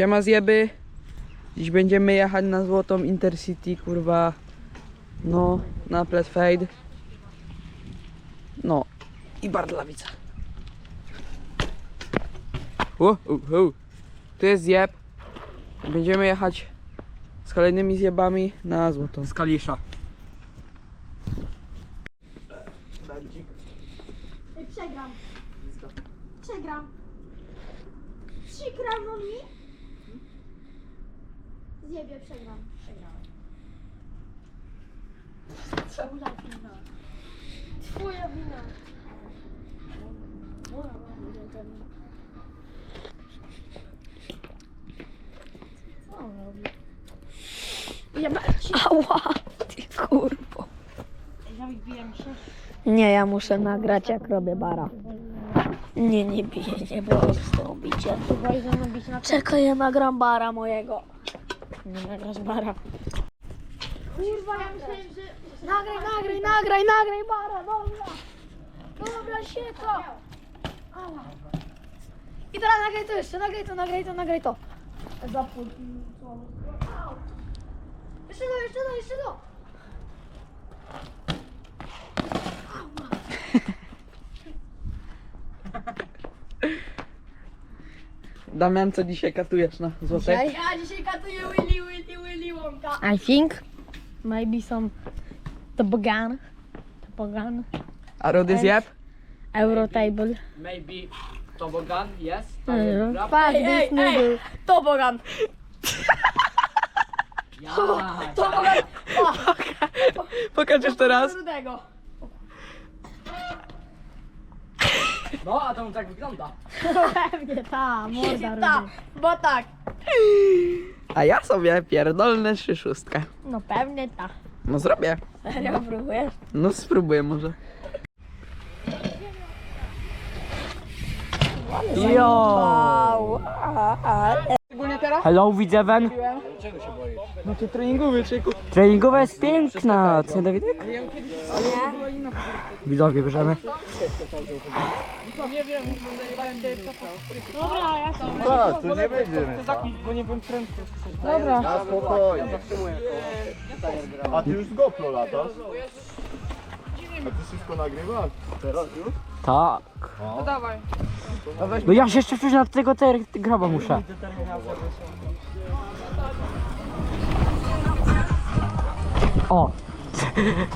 Siema zjeby. Dziś będziemy jechać na złotą Intercity, kurwa. No, na Plet Fade. No. I Bardlawica. U, u, u. Tu jest zjeb. Będziemy jechać z kolejnymi zjebami na złotą. Z Kalisza. Przegram. Przegram. Przegram on mi? Zjebie, przegram. Przegrałem. Twoja wina. Twoja wina. Co on robi? Ja Ała, ty kurwo. Nie, ja muszę nagrać jak robię bara. Nie, nie biję, nie było z tego bicie. Czekaj, ja nagram bara mojego. Nie nagrasz bara. Kurwa, ja myślałem, że... Nagraj, nagraj, nagraj, nagraj bara, dobra. Dobra, się to. Ała. I teraz nagraj to jeszcze, nagraj to, nagraj to, nagraj to. Zapój. Jeszcze to, jeszcze to, jeszcze to. Damian, co dzisiaj katujesz na złotej? Ja dzisiaj katuję Willy, Willy, Willy Wonka. I think maybe some toboggan. Toboggan. A Rody zjeb? Euro table. Maybe toboggan, yes. Mm. Fuck this noodle. Tobogan. Ja. Tobogan. Pokaż jeszcze raz. Rudego. No, a to tak wygląda. Pewnie ta, morda Ta, rudy. bo tak. A ja sobie pierdolnę trzy szóstkę. No pewnie ta. No zrobię. Serio próbujesz? No spróbuję może. Jo! Hello, widzewen. No to treningowy, czyku. Treningowa jest piękna, co Dawidek? Widzowie bierzemy. Tak, to nie będziemy. Bo nie wiem prędkość. Na spokojnie. A ty już z GoPro latasz? A ty wszystko nagrywasz? Teraz już? Tak. No dawaj. No ja się jeszcze wcześniej na tego ter- graba muszę. O!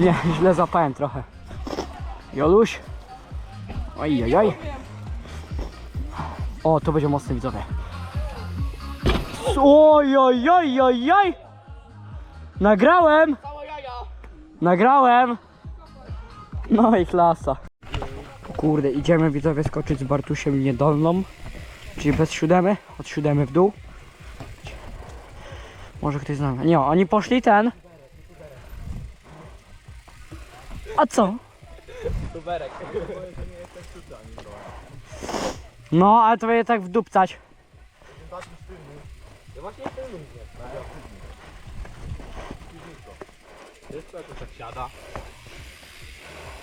Nie, źle zapałem trochę. Joluś. Oj, oj, oj. O, to będzie mocny widzowie. Oj, oj, oj, oj, oj. Nagrałem. Nagrałem. No i klasa. Kurde, idziemy widzowie skoczyć z Bartusiem niedolną. Czyli bez siódemy, od siódemy w dół. Może ktoś zna. Nie, oni poszli ten. A co? No, ale to będzie tak wdupcać.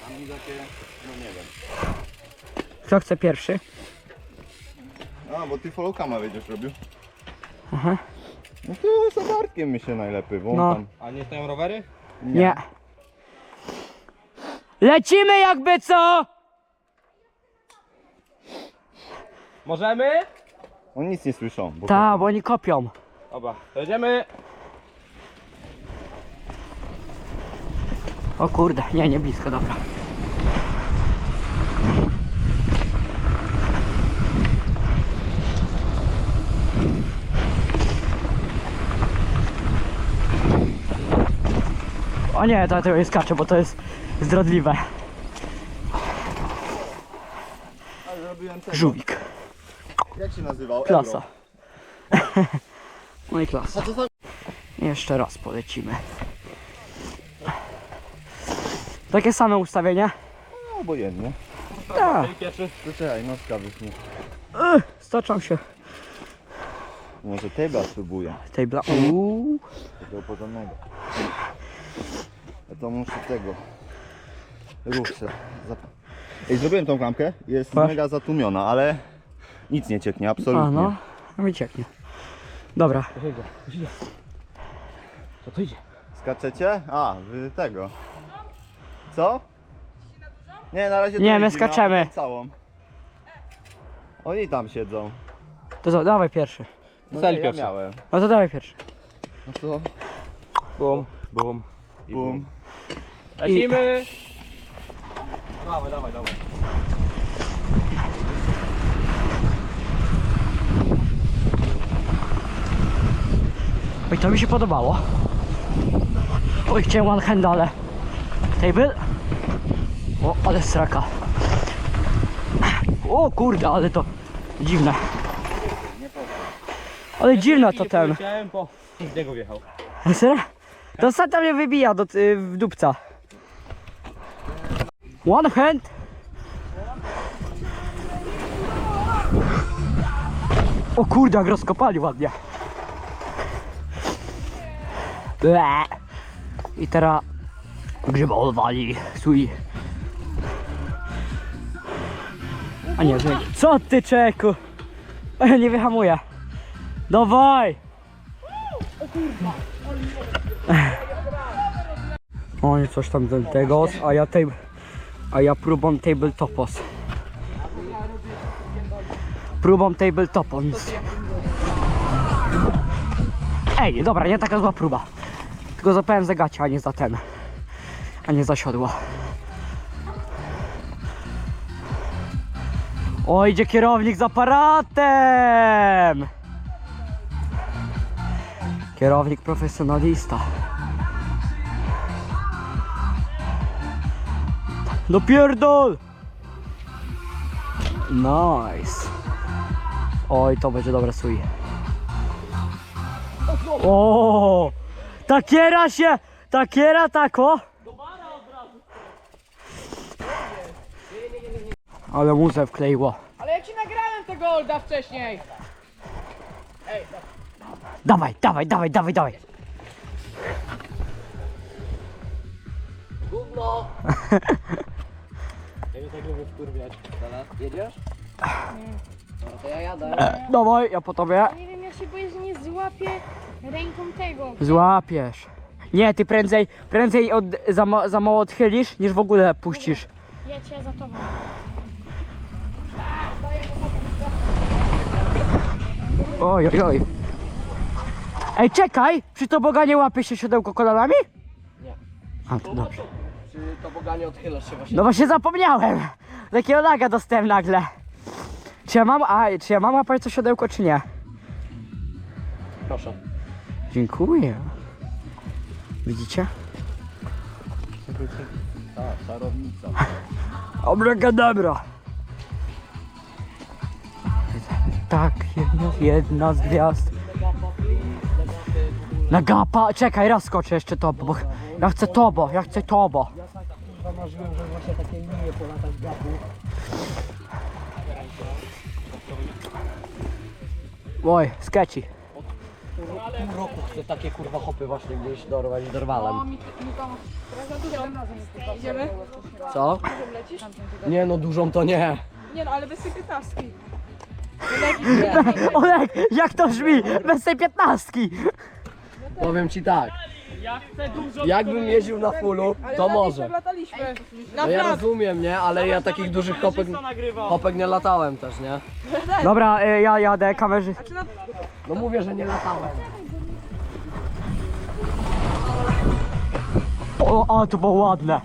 A mi takie, no nie wiem. Kto chce pierwszy? A, bo ty followkama będziesz robił. Aha. No to z Bartkiem mi się najlepiej, bo on No. tam... A nie stoją rowery? Nie. Lecimy jakby co? Możemy? On nic nie słyszą. Bo Tak, bo oni kopią. Dobra, to jedziemy. O kurde, nie, nie blisko, dobra. O nie, to tego nie skaczę, bo to jest zdradliwe. Ale robiłem tego. Żółwik, Jak się nazywał? klasa. No i klasa. Jeszcze raz polecimy. Takie same ustawienie? No, obojętnie. Tak, Pierwszy. To czekaj, noska wyschnie. Ech, stoczą się. Może teba spróbuję. Tej bla... Uuu. Tego porządnego. Ja to muszę tego. Zap... Ej, zrobiłem tą klamkę. Jest Masz? mega zatłumiona, ale nic nie cieknie, absolutnie. A no, wycieknie. Dobra. Co to idzie? Skaczecie? A, wy tego. Co? Nie, na razie to Nie, my skaczemy. Całą. Oni tam siedzą. To co, dawaj pierwszy. No nie, ja pierwszy. miałem. No to dawaj pierwszy. No co? Bum, bum. i Bum. Lecimy! Dawaj, dawaj, dawaj. Oj, to mi się podobało. Oj, chciałem one hand, ale... Table? O, ale straka. O kurde, ale to dziwne. Ale dziwne to ten. Chciałem, bo z niego wjechał. Serio? To sam mnie wybija do, y, w dupca. One hand. O kurde, jak rozkopali ładnie. Ble. I teraz grzybowali swój. A nie, nie. Co ty czeku? Nie wyhamuję. Dawaj! Oni coś tam ten tego, a ja tej, a ja próbą tabletopos. Próbą tabletopos. Ej, dobra, nie taka zła próba. Tylko zapałem za gacie, a nie za ten. A nie za siodło. O, idzie kierownik z aparatem! Kierownik profesjonalista. No pierdol! Nice. Oj, to będzie dobre sui. O! Takiera się! Takiera tako! Ale muzę wkleiło. Ale ja ci nagrałem tego Olda wcześniej. Dawaj, dawaj, dawaj, dawaj, dawaj. Ja go tak lubię wkurwiać. Jedziesz? Dawaj, ja po tobie. Nie wiem, ja się boję, że nie złapię ręką tego. Złapiesz. Nie, ty prędzej, prędzej od, za, ma, za mało odchylisz, niż w ogóle puścisz. Ja cię za tobą. Oj, oj, oj. Ej, czekaj! Przy to Boga nie łapie się siodełko kolanami? Nie. A, to dobrze. Czy to Boga nie odchylasz się właśnie? No właśnie zapomniałem. Takiego laga dostałem nagle. Czy ja mam, a, czy ja mam łapać to siodełko, czy nie? Proszę. Dziękuję. Widzicie? A, czarownica. Abracadabra. Tak, jedna, jedna z gwiazd. Na gapa, czekaj, raz skoczę jeszcze to, bo ja chcę tobo, ja chcę tobo. Oj, sketchy. Pół roku chcę takie kurwa hopy właśnie gdzieś dorwać dorwalem. Idziemy? Co? Nie no, dużą to nie. Nie no, ale bez tej piętnastki. Olek, jak to brzmi? Bez tej piętnastki. Powiem ci tak. Jakbym jeździł na fullu, to może. Lataliśmy. No ja rozumiem, nie? Ale ja takich dużych hopek, hopek nie latałem też, nie? Dobra, y, ja jadę, kamerzy. No mówię, że nie latałem. O, a to było ładne.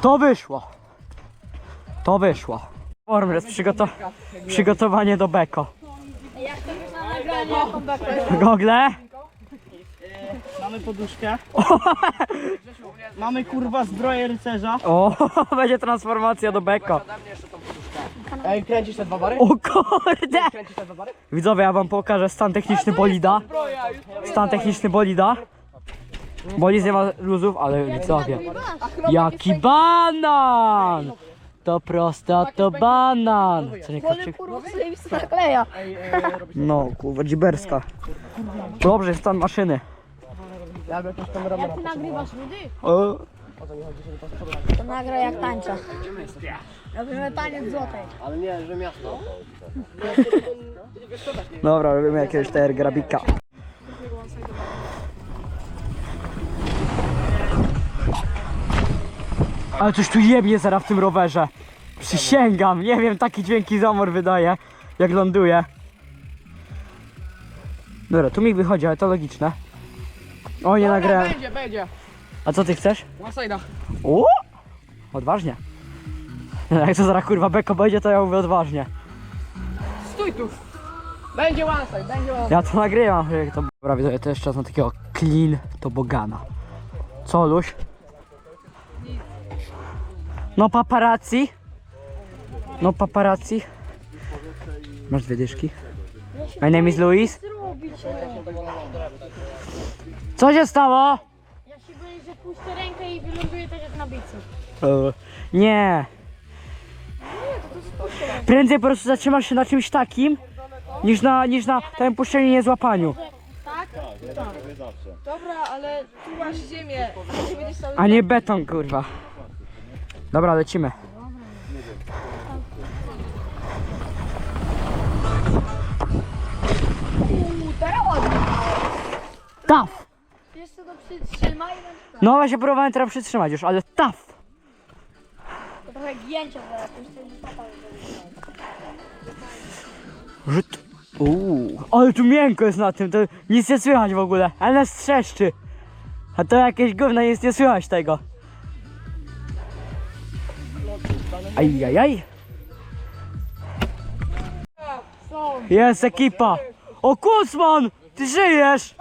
To wyszło. To wyszło. Formres, przygoto przygotowanie do beko. Gogle? Mamy poduszkę. Mamy kurwa zbroję rycerza. O, będzie transformacja do beko. Ej, kręcisz te dwa bary? O kurde! Kręcisz te dwa bary? Widzowie, ja wam pokażę stan techniczny bolida. Stan techniczny bolida. Bolid nie ma luzów, ale widzowie. Jaki banan! To prosta, to banan. Co nie kurwa nakleja. No, kurwa, dziberska. Dobrze, stan maszyny. Jak ty nagrywasz rudy? O, To nagraj jak tańczę. Robimy taniec złotej. Ale nie, że miasto. Dobra, robimy jakiegoś TR grabika. Ale coś tu jebnie zaraz w tym rowerze. Przysięgam, nie wiem, taki dźwięki zamor wydaje, jak ląduje. Dobra, tu mi wychodzi, ale to logiczne. O, nie nagrałem. Będzie, będzie. A co ty chcesz? Side'a. O! Odważnie. Jak to zaraz kurwa beko będzie, to ja mówię odważnie. Stój tu. Będzie one side, będzie one Ja to nagrywam, jak to widzowie, to jest czas na takiego clean tobogana. Co, Luś? No paparazzi? No paparazzi? Masz dwie dyszki? My name is Luis. Co się stało? Ja się boję, że puszczę rękę i wyląduję tak jak na bicu. E, Nie. Prędzej po prostu zatrzymasz się na czymś takim, niż na, niż na tym puszczeniu i niezłapaniu. Tak? Dobra, ale tu masz ziemię. Ty będziesz cały A nie beton, kurwa. Dobra, lecimy. Taf! No ja się próbowałem teraz przytrzymać już, ale taf! To trochę nie zapal. Rzut. Uuu, ale tu miękko jest na tym, to nic nie słychać w ogóle, ale nas trzeszczy. A to jakieś gówno, nic nie słychać tego. Ajajaj. Jest ekipa. O Kusman, ty żyjesz?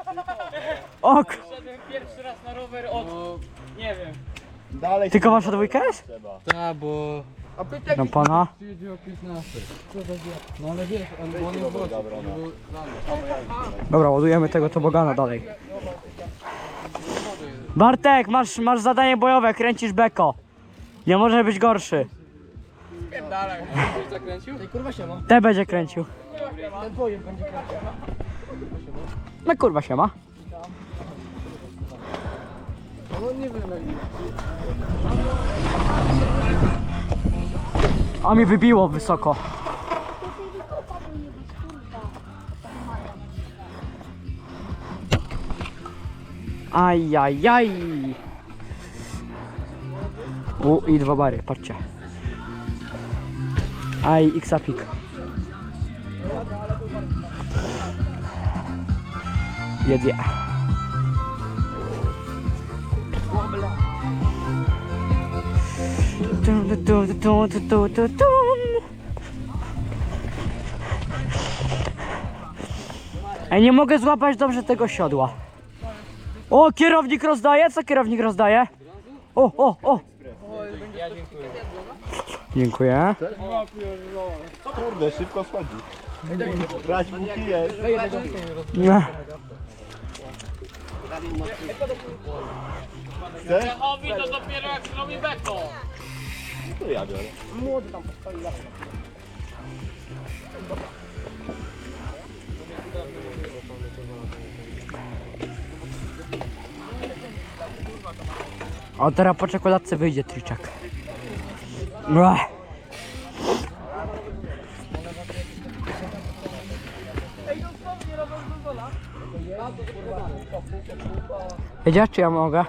Ok, rower od... Nie wiem. Dalej tylko wasza dwójka jest? Tak, bo... A pytaj No pana. przyjedzie o 15. Co za zjeb? No ale wiesz, on, on jest w oczy. Dobra, ładujemy tego tobogana dalej. Bartek, masz, masz zadanie bojowe, kręcisz beko. Nie może być gorszy. Dalej, ktoś zakręcił? Te będzie kręcił. No kurwa się ma. A mi wybiło wysoko. Ajajaj. U, i dwa bary, patrzcie. Aj, x-apik. Jedzie. Tum, tum, tum, tum, tum, tum. Ej, nie mogę złapać dobrze tego siodła. O, kierownik rozdaje? Co kierownik rozdaje? O, o, o. Dziękuję. Kurde, szybko schodzi. Brać buki jest. Nie. Chcesz? Owi to dopiero jak zrobi. To ja biorę. O, teraz po czekoladce wyjdzie triczek. Ech. Wiedziałeś, czy ja mogę?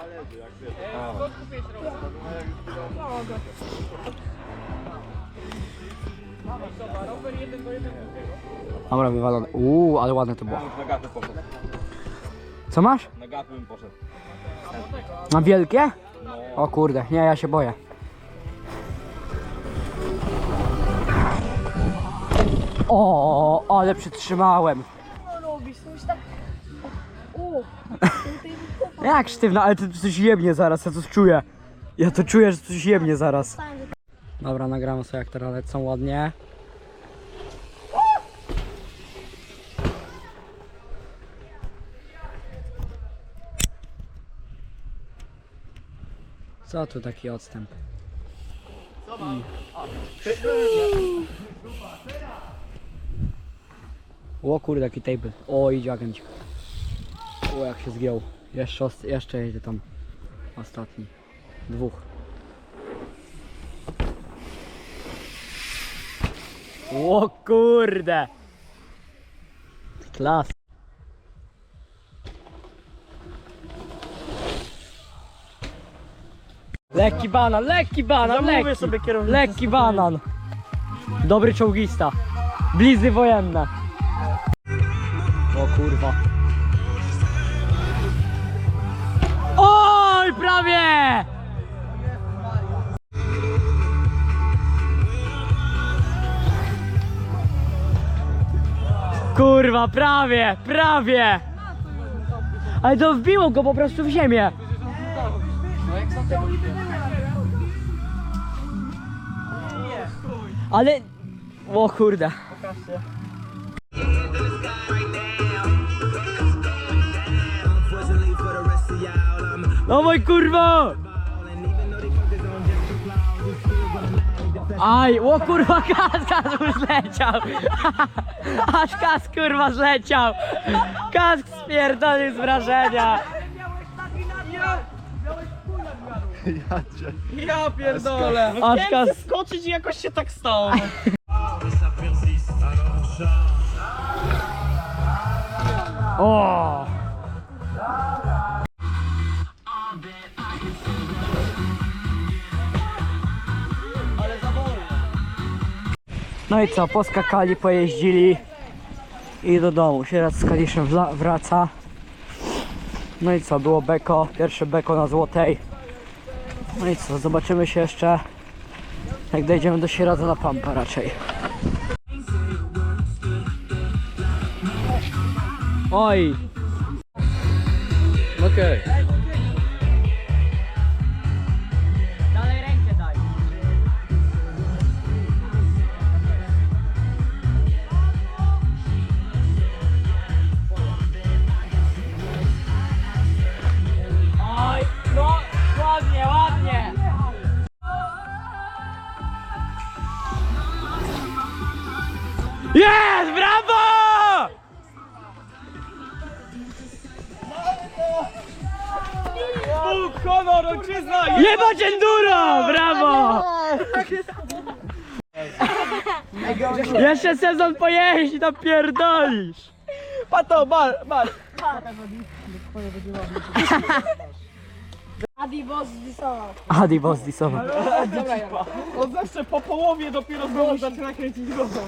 Dobra, wywalone. Uuu, ale ładne to było. Na gapę poszedł. Co masz? Na gapę bym poszedł. Na wielkie? O kurde, nie, ja się boję. O, ale przytrzymałem. robisz? To już tak... O, Jak sztywna, ale to coś jebnie zaraz, ja to czuję. Ja to czuję, że coś jebnie zaraz. Dobra, nagramy sobie jak teraz lecą ładnie. Co tu taki odstęp? O kurde, jaki table. O, idzie agent. O, jak się zgiął. Jeszcze, jeszcze jedzie tam ostatni. Dwóch. O kurde! Klas. Lekki banan, lekki banan, Zamówię lekki. sobie kierownicę. Lekki banan. Dobry czołgista. Blizny wojenne. O kurwa. Oj, prawie! Kurwa, prawie, prawie! Ale to wbiło go po prostu w ziemię. Ale... O kurde. No mój kurwa! Aj, o kurwa, kas, kas już zleciał! Aż kas kurwa zleciał! Kask spierdolił z wrażenia! Ja pierdolę. Aż Chciałem kas... skoczyć i jakoś się tak stało. O! No i co, poskakali, pojeździli i do domu. Sierat z Kaliszem wraca. No i co, było beko, pierwsze beko na złotej. No i co, zobaczymy się jeszcze jak dojdziemy do Sieradza na Pampa raczej. Oj! Okej. Dalej Jest, brawo! Bóg, honor, ojczyzna! Jebać enduro! Brawo! Jeszcze sezon pojeździ, napierdolisz! Pato, bal, bal! Adi Boss zdisował. Adi boss disował. On zawsze po połowie dopiero znowu zaczyna kręcić głową.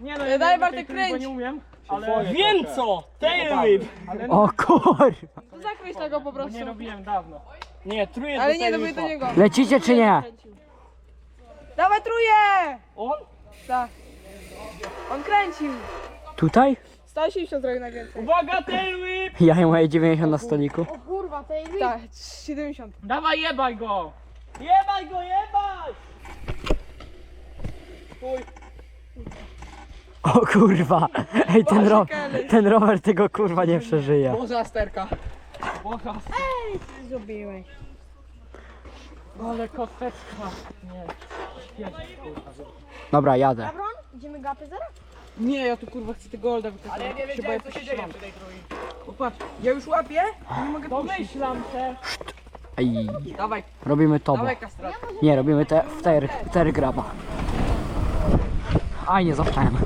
Nie no, ja Daj, nie Bartek, tej trójki, bo kręć. nie umiem. Ale wiem co! Tail whip! O kurwa! To zakryć tego po prostu. Nie robiłem dawno. Nie, truje Ale do nie, tail dobiję do whipa. niego. Lecicie czy nie? Dawaj truje! On? Tak. On kręcił. Tutaj? 180 zrobił najwięcej. Uwaga, tail whip! Ja i moje 90 na stoliku. O kurwa, tej Tak, 70. Dawaj, jebaj go! Jebaj go, jebaj! O kurwa! Ej, ten, ro ten rower tego kurwa nie przeżyje. Boża sterka. Boga, zrobiłeś. ale kosteczka. Nie. Dobra, jadę. Gabron, idziemy gapy zaraz? Nie, ja tu kurwa chcę tego golda wykończyć. Ale ja nie wiedziałem co się dzieje przy tej. Popatrz, ja już łapię i nie mogę puścić. Ej, Dawaj, robimy to. dawaj. Nie, robimy te w ter, ter graba. Aj, nie zapałem.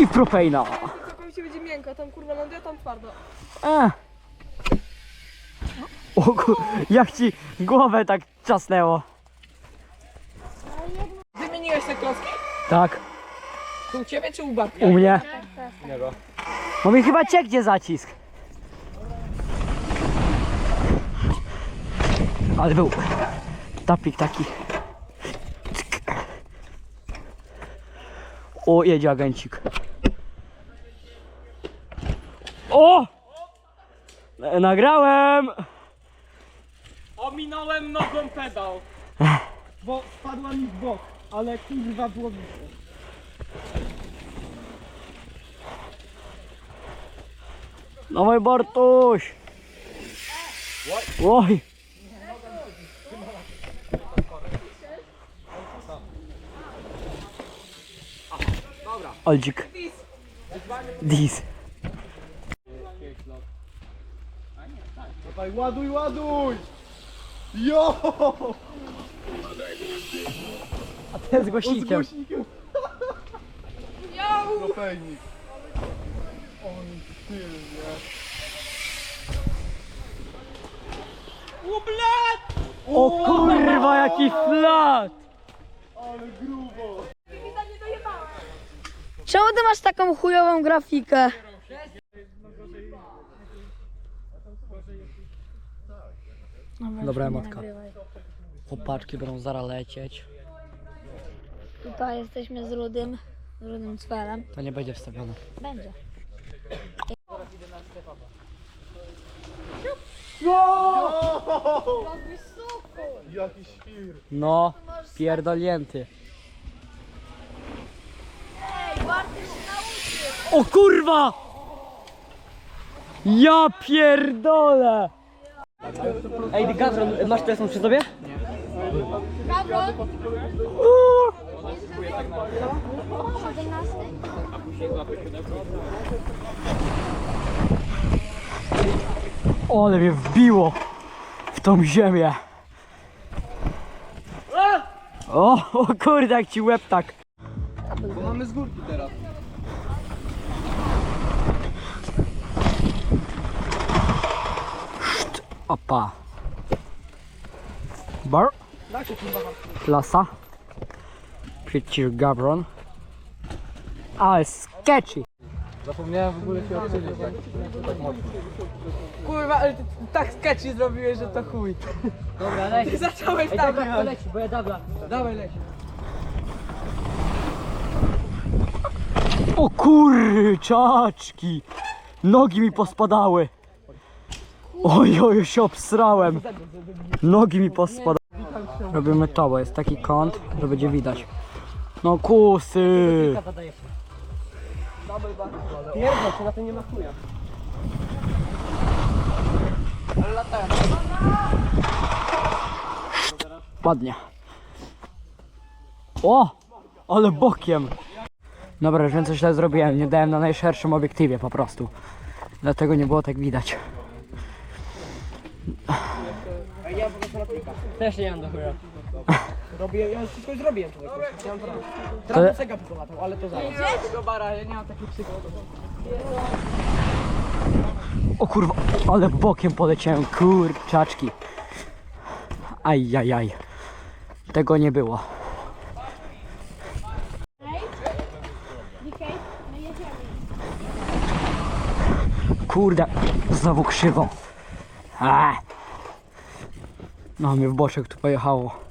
I w propeina. Całkowicie będzie miękko, tam kurwa ląduje, tam twardo. E. O kur... jak ci głowę tak czasnęło. Wymieniłeś te klocki? Tak, Tu u ciebie czy u Bartka? u mnie. Bo mi chyba cieknie zacisk. Ale był tapik taki. O, jedzie agencik. O! Nagrałem! Ominąłem nogą pedał. Bo spadła mi w bok, ale kurwa było blisko. No mój Bartuś! Oj! Oldzik. Dis. Dawaj, ładuj, ładuj! Jo! Ten z Z głośnikiem. głośnikiem. No fejnik. On nie? O kurwa, jaki flat! Ale grubo. Czemu ty masz taką chujową grafikę? Dobra, matka. Chłopaczki będą zaraz lecieć. Tutaj jesteśmy z Rudym, z Rudym Cwelem. To nie będzie wstawione. Będzie. Jaki świr. No, pierdolnięty. O kurwa! Ja pierdolę! Ej, Gawron, masz telefon przy sobie? Ale mnie wbiło w tą ziemię. O, o kurde, jak ci łeb tak. Bo mamy z górki teraz. Opa. Bar. Klasa. Przecież Gabron. Ale sketchy. Zapomniałem w ogóle się odczynić. Kurwa, ale ty tak sketchy zrobiłeś, że to chuj. Dobra, leci. Ty zacząłeś Ej, tak. dobra, to leci, bo ja dabla. Dawaj leć. O kurczaczki! Nogi mi pospadały. Oj, oj, się obsrałem. Nogi mi pospadały. Robimy to, jest taki kąt, że będzie widać. No kusy! Pierdol się, na nie ma chuja. Ładnie. O! Ale bokiem. Dobra, już co źle zrobiłem. Nie dałem na najszerszym obiektywie po prostu. Dlatego nie było tak widać. Też nie mam do chuja. Robię, ja wszystko już zrobiłem człowieku. Ja mam. To- Teraz cega polatał, ale to zaraz. Gdzie tego bara? Ja nie mam takich psychów. O kurwa, ale bokiem poleciałem, kurczaczki. Ajajaj. Tego nie było. Okej, no jedziemy. Kurde, znowu krzywo. A. No, mnie w boczek tu pojechało.